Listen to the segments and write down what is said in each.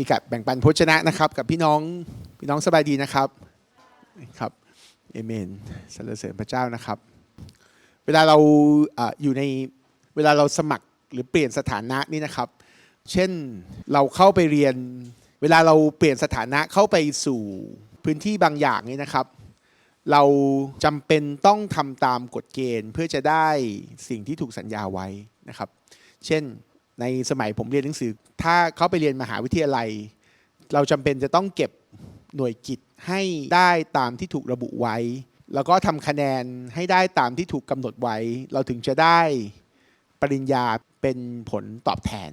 มีการแบ่งปันโภชนะนะครับ กับพี่น้องพี่น้องสบายดีนะครับครับเอเมนสรรเสริญพระเจ้านะครับ เวลาเราอาอยู่ในเวลาเราสมัครหรือเปลี่ยนสถานะนี่นะครับ เช่นเราเข้าไปเรียน เวลาเราเปลี่ยนสถานะเข้าไปสู่พื้นที่บางอย่างนี่นะครับ เราจำเป็นต้องทำตามกฎเกณฑ์เพื่อจะได้สิ่งที่ถูกสัญญาไว้นะครับ เช่น ในสมัยผมเรียนหนังสือ ถ้าเขาไปเรียนมหาวิทยาลัย เราจำเป็นจะต้องเก็บหน่วยกิจให้ได้ตามที่ถูกระบุไว้ แล้วก็ทำคะแนนให้ได้ตามที่ถูกกำหนดไว้ เราถึงจะได้ปริญญาเป็นผลตอบแทน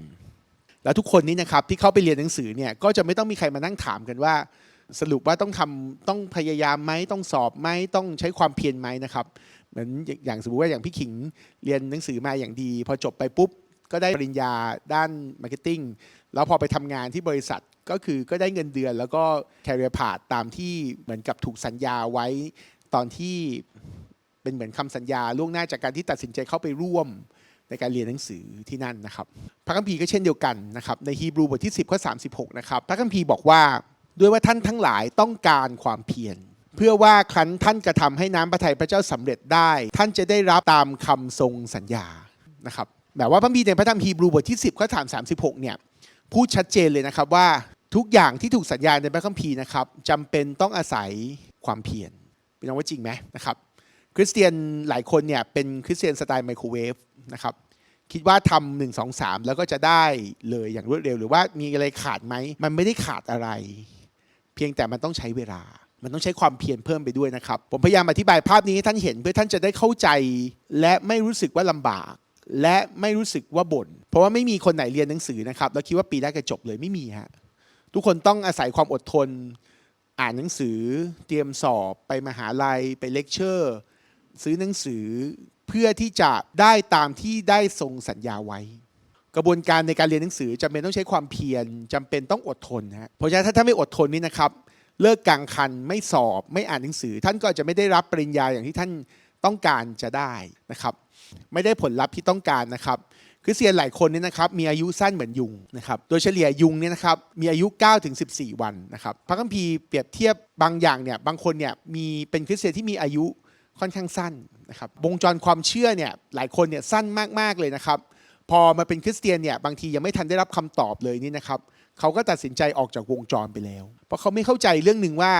แล้วทุกคนนี้นะครับที่เข้าไปเรียนหนังสือเนี่ยก็จะไม่ต้องมีใครมานั่งถามกันว่า สรุปว่าต้องทำต้องพยายามไหมต้องสอบไหมต้องใช้ความเพียรไหมนะครับเหมือนอย่างสมมติว่าอย่างพี่ขิงเรียนหนังสือมาอย่างดี พอจบไปปุ๊บ ก็ได้ปริญญาด้านมาร์เก็ตติ้งแล้วพอไปทำงานที่บริษัทก็คือก็ได้เงินเดือน แล้วก็แคริเอร์พาตามที่เหมือนกับถูกสัญญาไว้ตอนที่เป็นเหมือนคำสัญญาล่วงหน้าจากการที่ตัดสินใจเข้าไปร่วมในการเรียนหนังสือที่นั่นนะครับ พระคัมภีร์ก็เช่นเดียวกันนะครับ ในฮีบรูบทที่ 10ข้อ36 นะครับ พระคัมภีร์บอกว่า ด้วยว่าท่านทั้งหลายต้องการความเพียรเพื่อว่าครั้นท่านกระทำให้น้ำพระทัยพระเจ้าสำเร็จได้ ท่านจะได้รับตามคำทรงสัญญานะครับ แบบว่าพระคัมภีในพระธรรมฮีบรูบทที่ 10ข้อถาม36เนี่ยพูดชัดเจนเลยนะครับว่าทุกอย่างที่ถูกสัญญาในพระคัมภีร์นะครับจำเป็นต้องอาศัยความเพียรเป็นน้องว่าจริงไหมนะครับ คริสเตียนหลายคนเนี่ยเป็นคริสเตียนสไตล์ไมโครเวฟนะครับคิดว่าทำหนึ่งสองสามแล้วก็จะได้เลยอย่างรวดเร็ว หรือว่ามีอะไรขาดไหม มันไม่ได้ขาดอะไร เพียงแต่มันต้องใช้เวลา มันต้องใช้ความเพียรเพิ่มไปด้วยนะครับ ผมพยายามอธิบายภาพนี้ให้ท่านเห็นเพื่อท่านจะได้เข้าใจ และไม่รู้สึกว่าลำบาก และไม่รู้สึกว่าบ่นเพราะว่าไม่มีคนไหนเรียนหนังสือนะครับแล้วคิดว่าปีแรกจะจบเลยไม่มีฮะทุกคนต้องอาศัยความอดทน อ่านหนังสือ เตรียมสอบไปมหาลัย ไปเลคเชอร์ ซื้อหนังสือเพื่อที่จะได้ตามที่ได้ทรงสัญญาไว้ กระบวนการในการเรียนหนังสือจำเป็นต้องใช้ความเพียรจำเป็นต้องอดทนฮะเพราะฉะนั้นถ้าท่านไม่อดทนนี่นะครับ เลิกกลางคันไม่สอบไม่อ่านหนังสือ ท่านก็จะไม่ได้รับปริญญาอย่างที่ท่าน ต้องการจะได้นะครับ ไม่ได้ผลลัพธ์ที่ต้องการนะครับคริสเตียนหลายคนเนี่ยนะครับมีอายุสั้นเหมือนยุงนะครับโดยเฉลี่ยยุงเนี่ยนะครับมีอายุ9ถึง14 วันนะครับพระคัมภีร์เปรียบเทียบบางอย่างเนี่ยบางคนเนี่ยมีเป็นคริสเตียนที่มีอายุค่อนข้างสั้นนะครับวงจรความเชื่อเนี่ยหลายคนเนี่ยสั้นมากๆเลยนะครับ พอมาเป็นคริสเตียนเนี่ยบางทียังไม่ทันได้รับคำตอบเลยนี่นะครับเขาก็ตัดสินใจออกจากวงจรไปแล้ว เพราะเขาไม่เข้าใจเรื่องหนึ่งว่า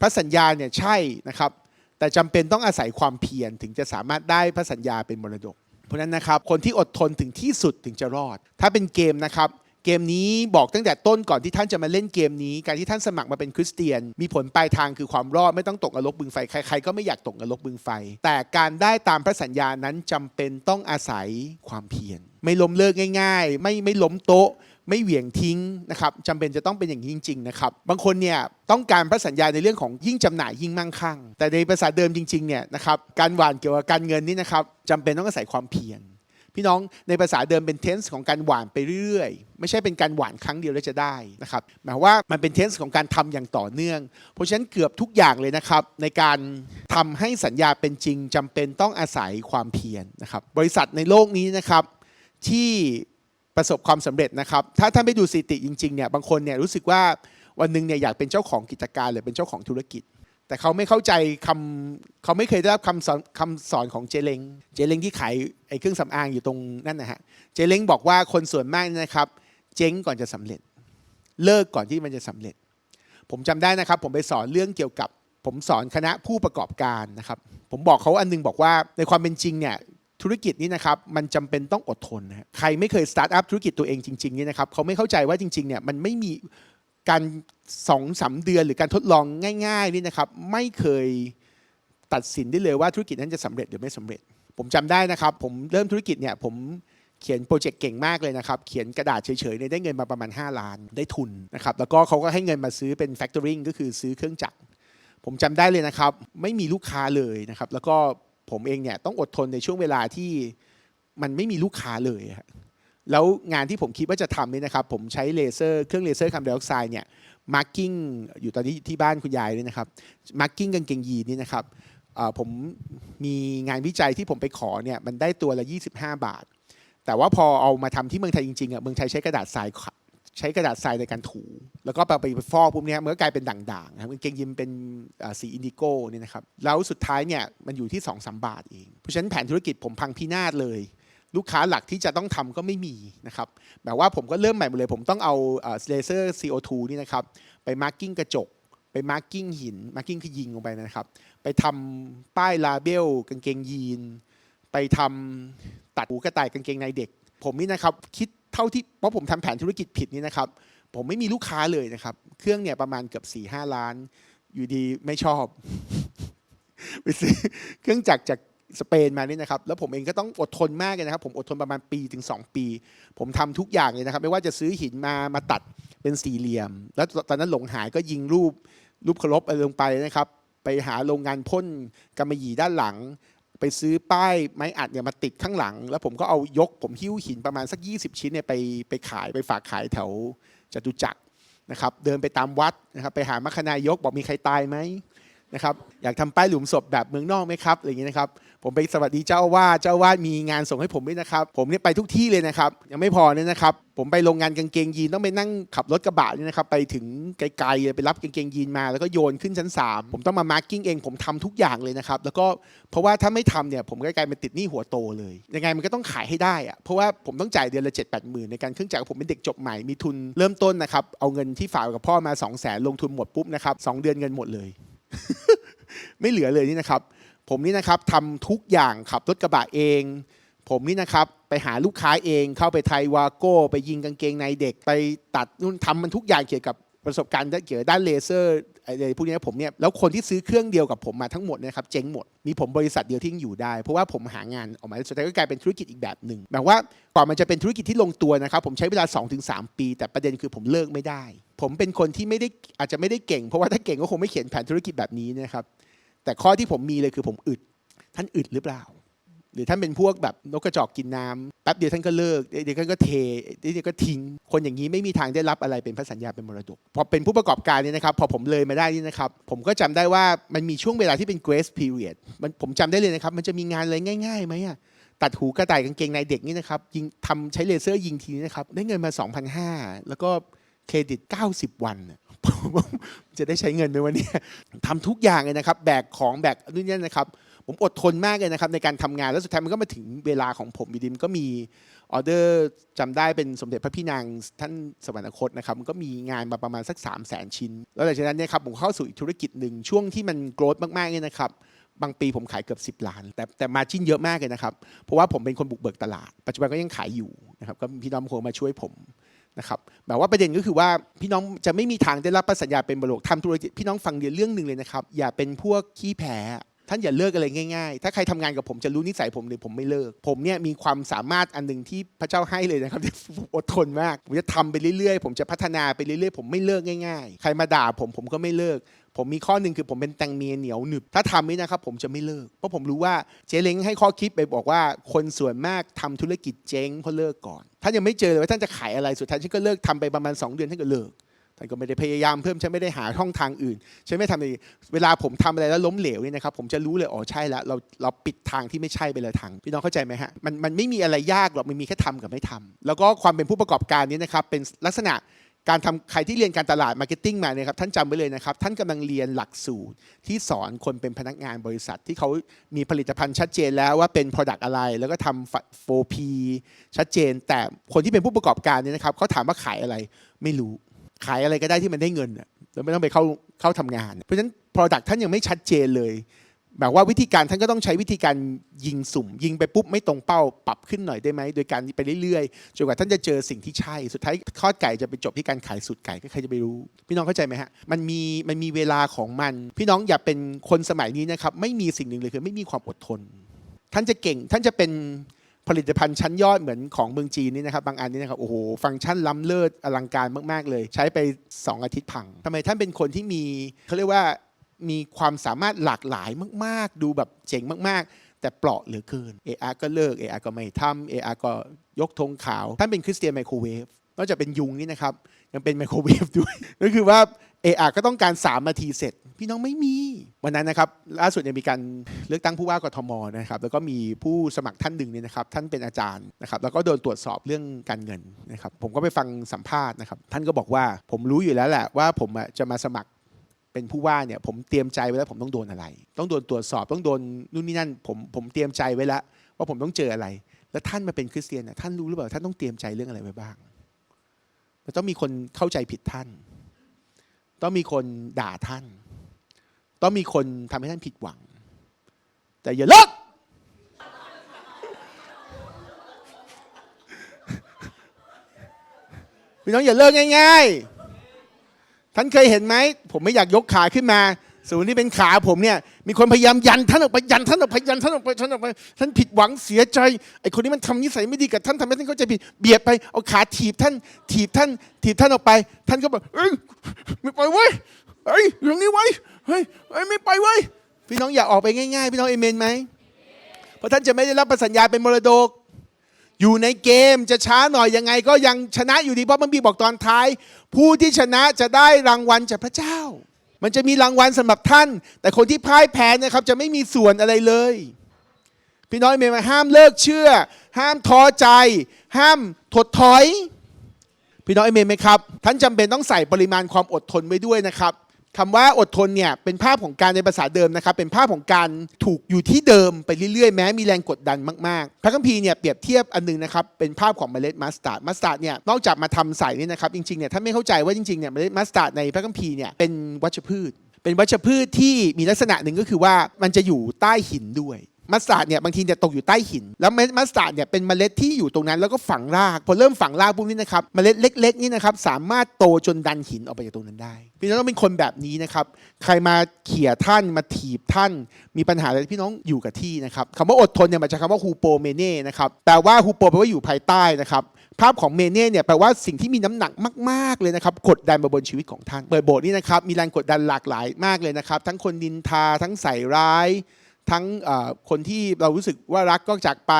พระสัญญาเนี่ยใช่นะครับ แต่จำเป็นต้องอาศัยความเพียรถึงจะสามารถได้พระสัญญาเป็นมรดก เพราะนั้นนะครับคนที่อดทนถึงที่สุดถึงจะรอด ถ้าเป็นเกมนะครับเกมนี้บอกตั้งแต่ต้นก่อนที่ท่านจะมาเล่นเกมนี้ การที่ท่านสมัครมาเป็นคริสเตียน มีผลปลายทางคือความรอดไม่ต้องตกนรกบึงไฟใครๆก็ไม่อยากตกนรกบึงไฟ แต่การได้ตามพระสัญญานั้นจำเป็นต้องอาศัยความเพียรไม่ล้มเลิกง่าย ๆ ไม่ไม่ล้มโต๊ะ ไม่เหวี่ยงทิ้งนะครับจำเป็นจะต้องเป็นอย่างนี้จริงๆนะครับบางคนเนี่ยต้องการพระสัญญาในเรื่องของยิ่งจำหน่ายยิ่งมั่งคั่ง แต่ในภาษาเดิมจริงๆเนี่ยนะครับการหวานเกี่ยวกับการเงินนี่นะครับจำเป็นต้องอาศัยความเพียรพี่น้องในภาษาเดิมเป็นเทนส์ของการหวานไปเรื่อยๆ ไม่ใช่เป็นการหวานครั้งเดียวแล้วจะได้นะครับหมายว่ามันเป็นเทนส์ของการทำอย่างต่อเนื่อง เพราะฉะนั้นเกือบทุกอย่างเลยนะครับในการทำให้สัญญาเป็นจริงจำเป็นต้องอาศัยความเพียรนะครับบริษัทในโลกนี้นะครับที่ ประสบความสำเร็จนะครับ ถ้าท่านไปดูสถิติจริงๆเนี่ยบางคนเนี่ยรู้สึกว่าวันหนึ่งเนี่ยอยากเป็นเจ้าของกิจการหรือเป็นเจ้าของธุรกิจ แต่เขาไม่เข้าใจคำเขาไม่เคยได้รับคำสอนคำสอนของเจเลงเจเลงที่ขายไอ้เครื่องสำอางอยู่ตรงนั่นนะฮะเจเลงบอกว่าคนส่วนมากนะครับ เจ๊งก่อนจะสำเร็จ เลิกก่อนที่มันจะสำเร็จ ผมจำได้นะครับ ผมไปสอนเรื่องเกี่ยวกับผมสอนคณะผู้ประกอบการนะครับ ผมบอกเขาอันนึงบอกว่าในความเป็นจริงเนี่ย ธุรกิจนี้นะครับมันจำเป็นต้องอดทนนะใครไม่เคยสตาร์ทอัพธุรกิจตัวเองจริงๆเนี่ยนะครับเขาไม่เข้าใจว่าจริงๆเนี่ยมันไม่มีการสองสามเดือนหรือการทดลองง่ายๆนี่นะครับไม่เคยตัดสินได้เลยว่าธุรกิจนั้นจะสำเร็จหรือไม่สำเร็จ ผมจำได้นะครับผมเริ่มธุรกิจเนี่ยผมเขียนโปรเจกต์เก่งมากเลยนะครับ เขียนกระดาษเฉยๆเนี่ยได้เงินมาประมาณ 5 ล้านได้ทุนนะครับแล้วก็เขาก็ให้เงินมาซื้อเป็น factoring ก็คือซื้อเครื่องจักรผมจำได้เลยนะครับ ไม่มีลูกค้าเลยนะครับ แล้วก็ ผมเองเนี่ยต้องอดทนในช่วงเวลาที่มันไม่มีลูกค้าเลยฮะแล้วงานที่ผมคิดว่าจะทำเนี่ยนะครับ ผมใช้เลเซอร์เครื่องเลเซอร์คาร์บอนไดออกไซด์เนี่ยมาร์กิ้งอยู่ตอนนี้ที่บ้านคุณยายเลยนะครับมาร์กิ้งกางเกงยีนนี่นะครับผมมีงานวิจัยที่ผมไปขอเนี่ยมันได้ตัวละ 25 บาท แต่ว่าพอเอามาทำที่เมืองไทยจริงๆอะเมืองไทยใช้กระดาษทราย ใช้กระดาษทรายในการถู แล้วก็ไปไปฟอกพวกเนี้ยมันก็กลายเป็นด่างๆนะครับกางเกงยีนเป็นสีอินดิโก้เนี่ยนะครับแล้วสุดท้ายเนี่ยมันอยู่ที่2อสบาทเอง เพราะฉะนั้นแผนธุรกิจผมพังพินาศเลย ลูกค้าหลักที่จะต้องทำก็ไม่มีนะครับแบบว่าผมก็เริ่มใหม่หมดเลย ผมต้องเอาเลเซอร์ CO2 นี่นะครับไปมาร์กิ้งกระจกไปมาร์กิ้งหินมาร์กิ้งคือยิงลงไปนะครับ ไปทำป้ายลาเบลกางเกงยีน ไปทำตัดหูกระต่ายกางเกงในเด็ก ผมนี่นะครับคิด เท่าที่เพราะผมทำแผนธุรกิจผิดนี่นะครับ ผมไม่มีลูกค้าเลยนะครับ เครื่องเนี่ยประมาณเกือบ4ี่ห้าล้าน อยู่ดีไม่ชอบไปซื้อเครื่องจักรจากสเปนมาเนี่ยนะครับ แล้วผมเองก็ต้องอดทนมากเลยนะครับ ผมอดทนประมาณปีถึง 2 ปี ผมทำทุกอย่างเลยนะครับ ไม่ว่าจะซื้อหินมามาตัดเป็นสี่เหลี่ยม แล้วตอนนั้นหลงหายก็ยิงรูปรูปเคารพไรลงไปนะครับ ไปหาโรงงานพ่นกำมะหยี่ด้านหลัง ไปซื้อป้ายไม้อัดเนี่ยมาติดข้างหลัง แล้วผมก็เอายกผมหิ้วหินประมาณสัก 20 ชิ้นเนี่ยไปไปขายไปฝากขายแถวจตุจักรนะครับเดินไปตามวัดนะครับไปหามัคคณายกบอกมีใครตายไหมนะครับอยากทำป้ายหลุมศพแบบเมืองนอกไหมครับอะไรอย่างนี้นะครับ ผมไปสวัสดีเจ้าวาสเจ้าวาสมีงานส่งให้ผมด้วยนะครับ ผมเนี่ยไปทุกที่เลยนะครับ ยังไม่พอเนี่ยนะครับ ผมไปโรงงานกางเกงยีนต้องไปนั่งขับรถกระบะเนี่ยนะครับ ไปถึงไกลๆไปรับกางเกงยีนมาแล้วก็โยนขึ้นชั้น 3 ผมต้องมามาร์กิ้งเองผมทำทุกอย่างเลยนะครับ แล้วก็เพราะว่าถ้าไม่ทำเนี่ยผมก็กลายเป็นติดหนี้หัวโตเลย ยังไงมันก็ต้องขายให้ได้อะเพราะว่าผมต้องจ่ายเดือนละ7 8หมื่นในการเครื่องจักรผมเป็นเด็กจบใหม่มีทุนเริ่มต้นนะครับเอาเงินที่ฝากกับพ่อมา2 0 0 0 0 0ลงทุนหมดปุ๊บนะครับสองเดือนเงินหมดเลย ไม่เหลือเลยนี่นะครับ ผมนี่นะครับทำทุกอย่างขับรถกระบะเอง ผมนี่นะครับไปหาลูกค้าเองเข้าไปไทยวาโก้ ไปยิงกางเกงในเด็กไปตัดนู่นทำมันทุกอย่างเกี่ยวกับประสบการณ์ด้านเกี่ยวกับด้านเลเซอร์อะไรพวกนี้ผมเนี่ยแล้วคนที่ซื้อเครื่องเดียวกับผมมาทั้งหมดนะครับเจ๊งหมด มีผมบริษัทเดียวที่ยังอยู่ได้ เพราะว่าผมหางานออกมาสุดท้ายก็กลายเป็นธุรกิจอีกแบบหนึ่งแบบว่ากว่ามันจะเป็นธุรกิจที่ลงตัวนะครับผมใช้เวลา 2-3 ปี แต่ประเด็นคือผมเลิกไม่ได้ ผมเป็นคนที่ไม่ได้อาจจะไม่ได้เก่ง เพราะว่าถ้าเก่งก็คงไม่เขียนแผนธุรกิจแบบนี้นะครับ แต่ข้อที่ผมมีเลยคือผมอึด ท่านอึดหรือเปล่า หรือท่านเป็นพวกแบบนกกระจอกกินน้ำแป๊บเดียวท่านก็เลิกเดี๋ยวท่านก็เทเดี๋ยวก็ทิ้ง คนอย่างนี้ไม่มีทางได้รับอะไรเป็นพระสัญญาเป็นมรดก พอเป็นผู้ประกอบการเนี่ยนะครับ พอผมเลยมาได้นี่นะครับ ผมก็จำได้ว่ามันมีช่วงเวลาที่เป็น grace period มันผมจำได้เลยนะครับ มันจะมีงานอะไรง่ายๆไหมอะตัดหูกระต่ายกางเกงในเด็กนี่นะครับยิงทำใช้เลเซอร์ยิงทีนี้นะครับได้เงินมา 2,500 แล้วก็ เครดิต 90 วันผมจะได้ใช้เงินไหมวันนี้ทำทุกอย่างเลยนะครับ แบกของแบกนู่นนี่นะครับ ผมอดทนมากเลยนะครับในการทำงานแล้วสุดท้ายมันก็มาถึงเวลาของผมอยู่ดีมันก็มีออเดอร์จำได้เป็นสมเด็จพระพี่นางท่านสวรรคตนะครับมันก็มีงานมาประมาณสัก 3 0 0แสนชิ้น แล้วหลังจากนั้นเนี่ยครับผมเข้าสู่อีกธุรกิจหนึ่งช่วงที่มันโกรธมากๆเนี่ยนะครับบางปีผมขายเกือบ 10 ล้าน แต่แต่มาจิ้นเยอะมากเลยนะครับ เพราะว่าผมเป็นคนบุกเบิกตลาด ปัจจุบันก็ยังขายอยู่นะครับก็พี่น้องโคมาช่วยผม นะครับแบบว่าประเด็นก็คือว่าพี่น้องจะไม่มีทางได้รับสัญญาเป็นบรลกทำธุรกิจพี่น้องฟังเดียวเรื่องหนึ่งเลยนะครับ อย่าเป็นพวกขี้แพ้ ท่านอย่าเลิกอะไรง่ายๆ ถ้าใครทำงานกับผมจะรู้นิสัยผมเลยผมไม่เลิก ผมเนี่ยมีความสามารถอันหนึ่งที่พระเจ้าให้เลยนะครับอดทนมาก ผมจะทำไปเรื่อยๆ ผมจะพัฒนาไปเรื่อยๆ ผมไม่เลิกง่ายๆ ใครมาด่าผมผมก็ไม่เลิก ผมมีข้อหนึ่งคือผมเป็นแตงเมียเหนียวหนึบ ถ้าทำนี่นะครับผมจะไม่เลิก เพราะผมรู้ว่าเจ๊เล้งให้ข้อคิดไปบอกว่า คนส่วนมากทำธุรกิจเจ๊งเพราะเลิกก่อน ท่านยังไม่เจอเลยว่าท่านจะขายอะไร สุดท้ายฉันก็เลิกทำไปประมาณ 2 เดือนท่านก็เลิก ท่านก็ไม่ได้พยายามเพิ่มฉันไม่ได้หาช่องทางอื่นฉันไม่ทำอะไรเวลาผมทำอะไรแล้วล้มเหลวเนี่ยนะครับผมจะรู้เลยอ๋อใช่แล้วเราเราปิดทางที่ไม่ใช่ไปเลยทางพี่น้องเข้าใจไหมฮะมันมันไม่มีอะไรยากหรอกมันมีแค่ทำกับไม่ทำแล้วก็ความเป็นผู้ประกอบการนี้นะครับเป็นลักษณะการทำใครที่เรียนการตลาดมาร์เก็ตติ้งมาเนี่ยครับท่านจำไว้เลยนะครับ ท่านกำลังเรียนหลักสูตรที่สอนคนเป็นพนักงานบริษัท ที่เขามีผลิตภัณฑ์ชัดเจนแล้วว่าเป็น Product อะไร แล้วก็ทำ 4P ชัดเจน แต่คนที่เป็นผู้ประกอบการเนี่ยนะครับเขาถามว่าขายอะไรไม่รู้ ขายอะไรก็ได้ที่มันได้เงินน่ะแล้วไม่ต้องไปเข้าเข้าทำงาน เพราะฉะนั้น Product ท่านยังไม่ชัดเจนเลยแบบว่าวิธีการท่านก็ต้องใช้วิธีการยิงสุ่ม ยิงไปปุ๊บไม่ตรงเป้าปรับขึ้นหน่อยได้ไหมโดยการไปเรื่อยๆจนกว่าท่านจะเจอสิ่งที่ใช่ สุดท้ายทอดไก่จะไปจบที่การขายสูตรไก่ก็ใครจะไปรู้ พี่น้องเข้าใจไหมฮะมันมีมันมีเวลาของมัน พี่น้องอย่าเป็นคนสมัยนี้นะครับไม่มีสิ่งหนึ่งเลยคือไม่มีความอดทน ท่านจะเก่งท่านจะเป็น ผลิตภัณฑ์ชั้นยอดเหมือนของเมืองจีนนี่นะครับบางอันนี่นะครับโอ้โหฟังก์ชันล้ำเลิศอลังการมากๆเลย ใช้ไป 2 อาทิตย์พังทำไมท่านเป็นคนที่มีเขาเรียกว่ามีความสามารถหลากหลายมาก ๆ ดูแบบเจ๋งมากๆ แต่เปราะเหลือเกินเออาก็เลิกเออาก็ไม่ทำเออาก็ยกธงขาว ท่านเป็นคริสเตียนไมโครเวฟนอกจากเป็นยุงนี่นะครับยังเป็นไมโครเวฟด้วยก็คือว่า เออาก็ต้องการ3นาทีเสร็จ พี่น้องไม่มี วันนั้นนะครับล่าสุดเนี่ยมีการเลือกตั้งผู้ว่ากทมนะครับแล้วก็มีผู้สมัครท่านหนึ่งเนี่ยนะครับท่านเป็นอาจารย์นะครับแล้วก็โดนตรวจสอบเรื่องการเงินนะครับผมก็ไปฟังสัมภาษณ์นะครับท่านก็บอกว่าผมรู้อยู่แล้วแหละว่าผมจะมาสมัครเป็นผู้ว่าเนี่ยผมเตรียมใจไว้แล้วผมต้องโดนอะไร ต้องโดนตรวจสอบต้องโดนนู่นนี่นั่นผมผมเตรียมใจไว้แล้วว่าผมต้องเจออะไร แล้วท่านมาเป็นคริสเตียนน่ะท่านรู้หรือเปล่าท่านต้องเตรียมใจเรื่องอะไรไว้บ้างมันต้องมีคนเข้าใจผิดท่าน ต้องมีคนด่าท่าน ต้องมีคนทำให้ท่านผิดหวัง แต่อย่าเลิกพี่น้องอย่าเลิกง่าย ๆ ท่านเคยเห็นไหม ผมไม่อยากยกขาขึ้นมา ส่วนที่เป็นขาผมเนี่ยมีคนพยายามยันท่านออกไปยันท่านออกไปยันท่านออกไปท่านออกไปท่านผิดหวังเสียใจไอ้คนนี้มันทำนิสัยไม่ดีกับท่านทำให้ท่านเข้าใจผิดเบียดไปเอาขาถีบท่านถีบท่านถีบท่านออกไป ท่านก็บอกเอ้ยไม่ไปเว้ยเฮ้ยอย่างนี้ไว้เฮ้ยเฮ้ยไม่ไปเว้ยพี่น้องอย่าออกไปง่ายๆ พี่น้องเอเมนไหมเพราะท่านจะไม่ได้รับประสัญญาเป็นมรดก อยู่ในเกมจะช้าหน่อยยังไง ก็ยังชนะอยู่ดีเพราะมันมีบอกตอนท้าย ผู้ที่ชนะจะได้รางวัลจากพระเจ้า มันจะมีรางวัลสำหรับท่าน แต่คนที่พ่ายแพ้นะครับจะไม่มีส่วนอะไรเลย พี่น้อยเมย์มาห้ามเลิกเชื่อ ห้ามท้อใจ ห้ามถดถอย พี่น้อยเมย์ไหมครับ ท่านจำเป็นต้องใส่ปริมาณความอดทนไว้ด้วยนะครับ คำว่าอดทนเนี่ยเป็นภาพของการในภาษาเดิมนะครับเป็นภาพของการถูกอยู่ที่เดิมไปเรื่อยๆ แม้มีแรงกดดันมากๆ พระคัมภีร์เนี่ยเปรียบเทียบอันหนึงนะครับเป็นภาพของเมล็ดมัสตาร์ดมัสตาร์ดเนี่ยนอกจากมาทำใส่นี่นะครับจริงๆเนี่ยถ้าไม่เข้าใจว่าจริงๆเนี่ยเมล็ดมัสตาร์ดในพระคัมภีร์เนี่ยเป็นวัชพืช เป็นวัชพืชที่มีลักษณะหนึ่งก็คือว่ามันจะอยู่ใต้หินด้วย มัสตาร์ดเนี่ยบางทีเนี่ยตกอยู่ใต้หิน แล้วเม็ดมัสตาร์ดเนี่ยเป็นเมล็ดที่อยู่ตรงนั้นแล้วก็ฝังราก พอเริ่มฝังรากปุ๊บนี่นะครับเมล็ดเล็ก ๆ นี่นะครับสามารถโตจนดันหินออกไปจากตรงนั้นได้พี่น้องต้องเป็นคนแบบนี้นะครับใครมาเขี่ยท่านมาถีบท่านมีปัญหาอะไรพี่น้องอยู่กับที่นะครับคำว่าอดทนเนี่ยมาจากคำว่าฮูโปเมเน่นะครับแปลว่าฮูโปแปลว่าอยู่ภายใต้นะครับภาพของเมเน่เนี่ยแปลว่าสิ่งที่มีน้ำหนักมาก ๆเลยนะครับกดดันมาบนชีวิตของท่านเปิดโบสถ์นี่นะครับมีแรงกดดันหลากหลายมากเลยนะครับทั้งคนดินทาทั้งใส่ร้าย ทั้งคนที่เรารู้สึกว่ารักก็จากไป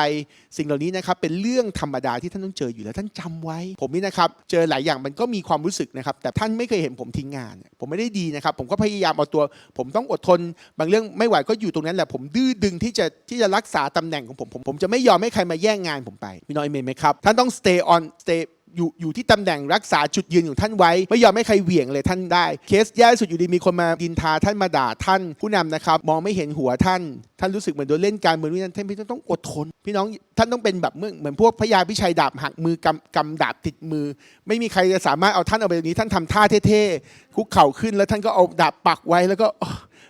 สิ่งเหล่านี้นะครับเป็นเรื่องธรรมดาที่ท่านต้องเจออยู่แล้วท่านจำไว้ ผมนี่นะครับเจอหลายอย่างมันก็มีความรู้สึกนะครับ แต่ท่านไม่เคยเห็นผมทิ้งงาน ผมไม่ได้ดีนะครับ ผมก็พยายามเอาตัว ผมต้องอดทน บางเรื่องไม่ไหวก็อยู่ตรงนั้นแหละผมดื้อดึงที่จะที่จะรักษาตำแหน่งของผมผม ผมจะไม่ยอมให้ใครมาแย่งงานผมไปพี่น้อยเมนไหมครับท่านต้อง stay on stay อยู่อยู่ที่ตำแหน่งรักษาจุดยืนของท่านไว้ ไม่ยอมให้ใครเหวี่ยงเลยท่านได้ เคสแย่สุดอยู่ดีมีคนมาดินทาท่านมาด่าท่านผู้นำนะครับ มองไม่เห็นหัวท่าน ท่านรู้สึกเหมือนโดนเล่นการเมืองนี่นั่นท่านพี่ต้องอดทน พี่น้องท่านต้องเป็นแบบเมื่อเหมือนพวกพญาพิชัยดาบหักมือกำกำดาบติดมือ ไม่มีใครจะสามารถเอาท่านเอาไปตรงนี้ ท่านทำท่าเท่ๆคุกเข่าขึ้นแล้วท่านก็เอาดาบปักไว้แล้วก็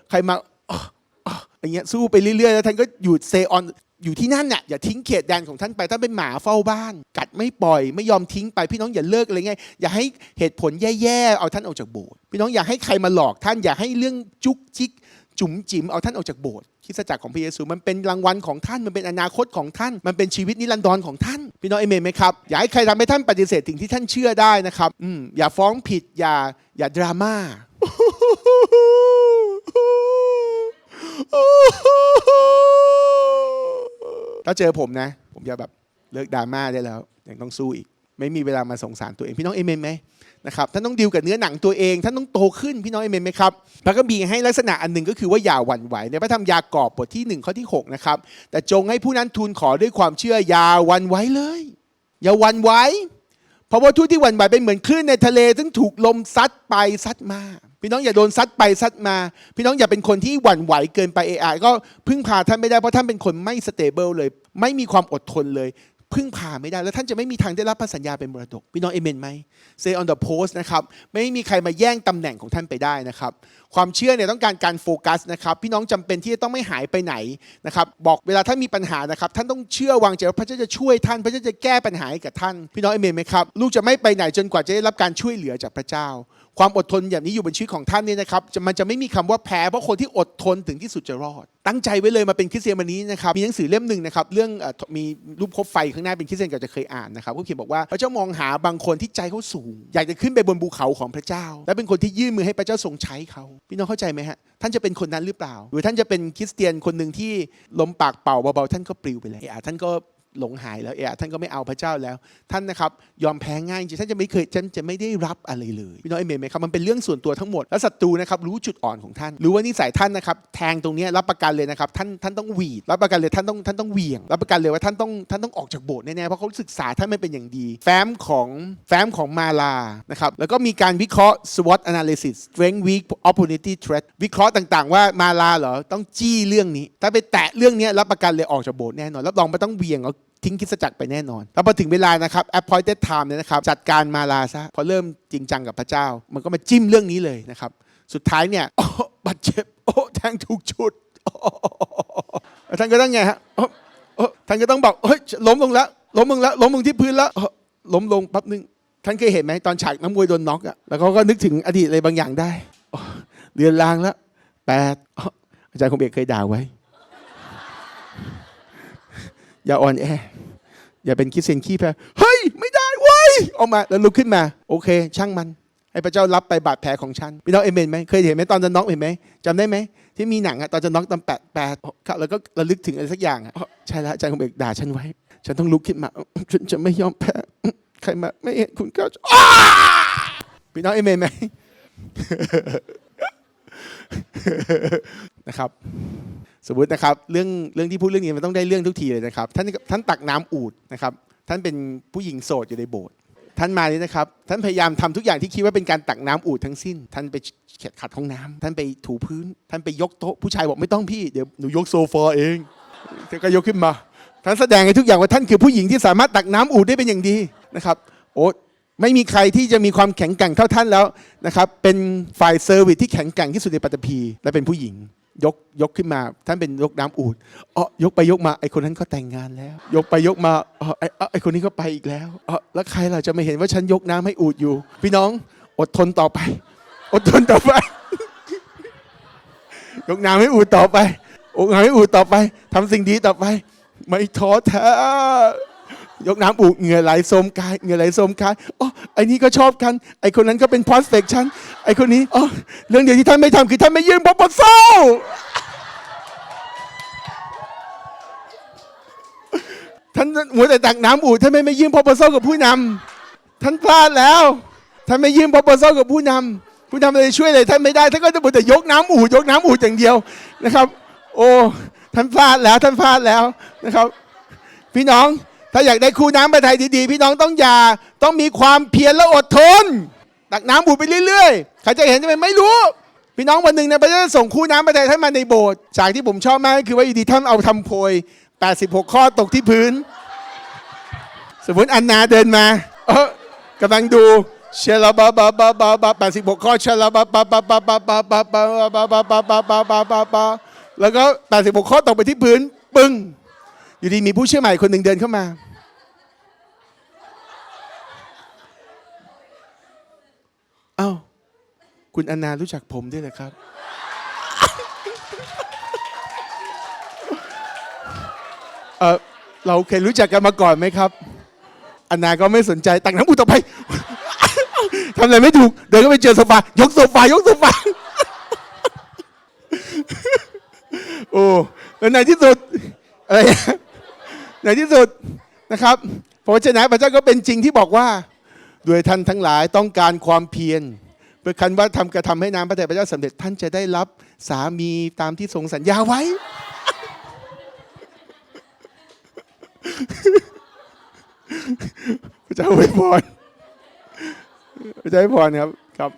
ใครมาอ้ออ้ออย่างเงี้ยสู้ไปเรื่อยๆแล้วท่านก็หยุดเซออน อยู่ที่นั่นน่ะอย่าทิ้งเขตแดนของท่านไปท่านเป็นหมาเฝ้าบ้าน กัดไม่ปล่อย ไม่ยอมทิ้งไปพี่น้องอย่าเลิกอะไรเงี้ยอย่าให้เหตุผลแย่ๆเอาท่านออกจากโบสถ์พี่น้องอย่าให้ใครมาหลอกท่านอย่าให้เรื่องจุกจิกจุ๋มจิ๋มเอาท่านออกจากโบสถ์คิดจักรของพระเยซูมันเป็นรางวัลของท่านมันเป็นอนาคตของท่าน มันเป็นชีวิตนิรันดรของท่าน พี่น้องเอเมนไหมครับอย่าให้ใครทำให้ท่านปฏิเสธสิ่งที่ท่านเชื่อได้นะครับอืมอย่าฟ้องผิดอย่าอย่าดราม่า ถ้าเจอผมนะ ผมจะแบบเลิกดราม่าได้แล้วยังต้องสู้อีก ไม่มีเวลามาสงสารตัวเองพี่น้องเอเมนไหมนะครับท่านต้องดิวกับเนื้อหนังตัวเองท่านต้องโตขึ้นพี่น้องเอเมนไหมครับพระคัมภีร์ให้ลักษณะอันหนึ่งก็คือว่าอย่าหวั่นไหวในพระธรรมยากอบบทที่หนึ่งข้อที่หกนะครับแต่จงให้ผู้นั้นทูลขอด้วยความเชื่ออย่าหวั่นไหวเลย อย่าหวั่นไหวเพราะว่าทุกที่หวั่นไหวเป็นเหมือนคลื่นในทะเลซึ่งถูกลมซัดไปซัดมา พี่น้องอย่าโดนซัดไปซัดมา พี่น้องอย่าเป็นคนที่หวั่นไหวเกินไปเอไอก็พึ่งพาท่านไม่ได้เพราะท่านเป็นคนไม่สเตเบิลเลย ไม่มีความอดทนเลย พึ่งพาไม่ได้ แล้วท่านจะไม่มีทางได้รับพระสัญญาเป็นมรดก พี่น้องเอเมนไหม say on the post นะครับไม่มีใครมาแย่งตำแหน่งของท่านไปได้นะครับความเชื่อเนี่ยต้องการการโฟกัสนะครับพี่น้องจำเป็นที่จะต้องไม่หายไปไหนนะครับบอกเวลาท่านมีปัญหานะครับท่านต้องเชื่อวางใจว่าพระเจ้าจะช่วยท่าน พระเจ้าจะแก้ปัญหาให้กับท่าน พี่น้องเอเมนไหมครับลูกจะไม่ไปไหนจนกว่าจะได้รับการช่วยเหลือจากพระเจ้า ความอดทนอย่างนี้อยู่บนชีวิตของท่านเนี่ยนะครับมันจะไม่มีคำว่าแพ้เพราะคนที่อดทนถึงที่สุดจะรอด ตั้งใจไว้เลยมาเป็นคริสเตียนวันนี้นะครับมีหนังสือเล่มหนึ่งนะครับเรื่องอมีรูปคบไฟข้างหน้าเป็นคริสเตียนก็จะเคยอ่านนะครับเขาเขียนบอกว่าพระเจ้ามองหาบางคนที่ใจเขาสูง อยากจะขึ้นไปบนภูเขาของพระเจ้า และเป็นคนที่ยื่นมือให้พระเจ้าทรงใช้เขาพี่น้องเข้าใจไหมฮะท่านจะเป็นคนนั้นหรือเปล่า หรือท่านจะเป็นคริสเตียนคนหนึ่งที่ลมปากเป่าเบาๆท่านก็ปลิวไปเลยอะท่านก็ หลงหายแล้วเอะท่านก็ไม่เอาพระเจ้าแล้ว ท่านนะครับยอมแพ้ง่ายจริงท่านจะไม่เคยท่านจะไม่ได้รับอะไรเลยพี่น้องเอเมนไหมครับมันเป็นเรื่องส่วนตัวทั้งหมดแล้วศัตรูนะครับรู้จุดอ่อนของท่านรู้ว่านิสัยท่านนะครับแทงตรงนี้รับประกันเลยนะครับท่านท่านต้องหวีดรับประกันเลยท่านต้องท่านต้องเหวี่ยง รับประกันเลยว่าท่านต้องท่านต้องออกจากโบสถ์แน่ๆเพราะเขาศึกษาท่านไม่เป็นอย่างดี แฟ้มของแฟ้มของมาลานะครับแล้วก็มีการวิเคราะห์ SWOT analysis strength weak opportunity threat วิเคราะห์ต่างๆ ว่ามาลาเหรอต้องจี้เรื่องนี้ ถ้าไปแตะเรื่องนี้รับประกันเลยออกจากโบสถ์แน่นอนรับรองไม่ต้องเหวี่ยงเอา ทิ้งคิดจักรไปแน่นอน แล้วพอถึงเวลานะครับ appointed time เนี่ยนะครับ จัดการมาลาซะ พอเริ่มจริงจังกับพระเจ้า มันก็มาจิ้มเรื่องนี้เลยนะครับ สุดท้ายเนี่ยโอ้บาดเจ็บ โอ้แทงถูกชุดท่านก็ต้องไงฮะท่านก็ต้องบอกเฮ้ยล้มลงแล้ว ล้มลงแล้ว ล้มลงที่พื้นแล้ว ล้มลงแป๊บนึง ท่านเคยเห็นไหมตอนฉากน้ำมวยโดนน็อกอะแล้วเขาก็นึกถึงอดีตอะไรบางอย่างได้เรือนรางแล้วแปดโอ้อาจารย์คงเบกเคยด่าไว้ อย่าอ่อนแอ อย่าเป็นคิดเซนขี้แพ้เฮ้ย ไม่ได้เว้ยออกมาแล้วลุกขึ้นมา โอเค ช่างมัน ให้พระเจ้ารับไปบาดแผลของฉันพี่น้องเอเมนไหมเคยเห็นไหมตอนจะน็อกเห็นไหมจำได้ไหมที่มีหนังอะตอนจะน็อกตอนแปดแปดแล้วก็ระลึกถึงอะไรสักอย่างอะใช่แล้วอาจารย์คงเบกด่าฉันไว้ ฉันต้องลุกขึ้นมาฉันจะไม่ยอมแพ้ใครมาไม่เห็นคุณก็พี่น้องเอเมนไหมนะครับ สมมตินะครับเรื่องเรื่องที่พูดเรื่องนี้มันต้องได้เรื่องทุกทีเลยนะครับท่านท่านตักน้ำอูดนะครับท่านเป็นผู้หญิงโสดอยู่ในโบสถ์ท่านมานี่นะครับ ท่านพยายามทำทุกอย่างที่คิดว่าเป็นการตักน้ำอูดทั้งสิ้น ท่านไปเข็ดขัดห้องน้ำท่านไปถูพื้น ท่านไปยกโต๊ะผู้ชายบอกไม่ต้องพี่เดี๋ยวหนูยกโซฟาเองท่านก็ยกขึ้นมา ท่านแสดงให้ทุกอย่างว่าท่านคือผู้หญิงที่สามารถตักน้ำอูดได้เป็นอย่างดีนะครับ โอ้ไม่มีใครที่จะมีความแข็งแกร่งเท่าท่านแล้วนะครับเป็นฝ่ายเซอร์วิสที่แข็งแกร่งที่สุดในปัตตภีและเป็นผู้หญิง ยกยกขึ้นมา ท่านเป็นยกน้ำอูดอ๋อยกไปยกมาไอคนนั้นก็แต่งงานแล้ว ยกไปยกมาอ๋อไอไอคนนี้ก็ไปอีกแล้วอ๋อแล้วใครล่ะจะไม่เห็นว่าฉันยกน้ำให้อูดอยู่ พี่น้องอดทนต่อไป อดทนต่อไป ยกน้ำให้อูดต่อไปยกน้ำให้อูดต่อไปทำสิ่งดีต่อไป ไม่ท้อแท้ยกน้ำอูดเหงื่อไหลโสมกายเหงื่อไหลโสมกายอ๋อไอ้นี่ก็ชอบกัน ไอ้คนนั้นก็เป็นพอสเฟกฉัน ไอ้คนนี้อ๋อเรื่องเดียวที่ท่านไม่ทำคือท่านไม่ยื่น p อ o โซท่านมัวแต่ตักน้ำอูดท่านไม่ไม่ยื่น p อ o โซกับผู้นำท่านพลาดแล้ว ท่านไม่ยื่น p อ o โซกับผู้นำผู้นำเลยช่วยอะไรท่านไม่ได้ท่านก็จะมัวแต่ยกน้ำอูดยกน้ำอูดอย่างเดียวนะครับ โอ้ท่านพลาดแล้วท่านพลาดแล้วนะครับ พี่น้องถ้าอยากได้คู่น้ำประทยดีๆ พี่น้องต้องอย่าต้องมีความเพียรและอดทน ตักน้ำบุดไปเรื่อยๆใครจะเห็นจะเป็นไม่รู้พี่น้องวันหนึ่งเนี่ยพระเจ้าส่งคู่น้ำประทัยท่านมาในโบสถ์จากที่ผมชอบมากก็คือว่าอยู่ดีท่านเอาทำโพย 86 ข้อตกที่พื้น สมมติอันนาเดินมา เออกำลังดูเชลบาบาบาบาบาแปดสิบา86ข้อเชลาบาบาบาบาบาบาบาบาบาบาบาบาบาบาบาบาแล้วก็86ข้อตกไปที่พื้น ปึ้ง อยู่ดีมีผู้เชื่อใหม่คนหนึ่งเดินเข้ามา อ้าคุณอนารู้จักผมด้วยเหรอครับ เออเราเคยรู้จักกันมาก่อนไหมครับ อนาก็ไม่สนใจตักน้ำอุต่อไปทำอะไรไม่ถูก เดินก็ไปเจอโซฟายกโซฟายกโซฟาโอ้แล้วในที่สุดอะไรนะในที่สุดนะครับพระวจนะพระเจ้าก็เป็นจริงที่บอกว่า ด้วยท่านทั้งหลายต้องการความเพียรเพื่อคันว่าทำกระทำให้น้ำพระทัยพระเจ้าสำเร็จท่านจะได้รับสามีตามที่ทรงสัญญาไว้ พระเจ้าอวยพรพระเจ้าอวยพรครับครับ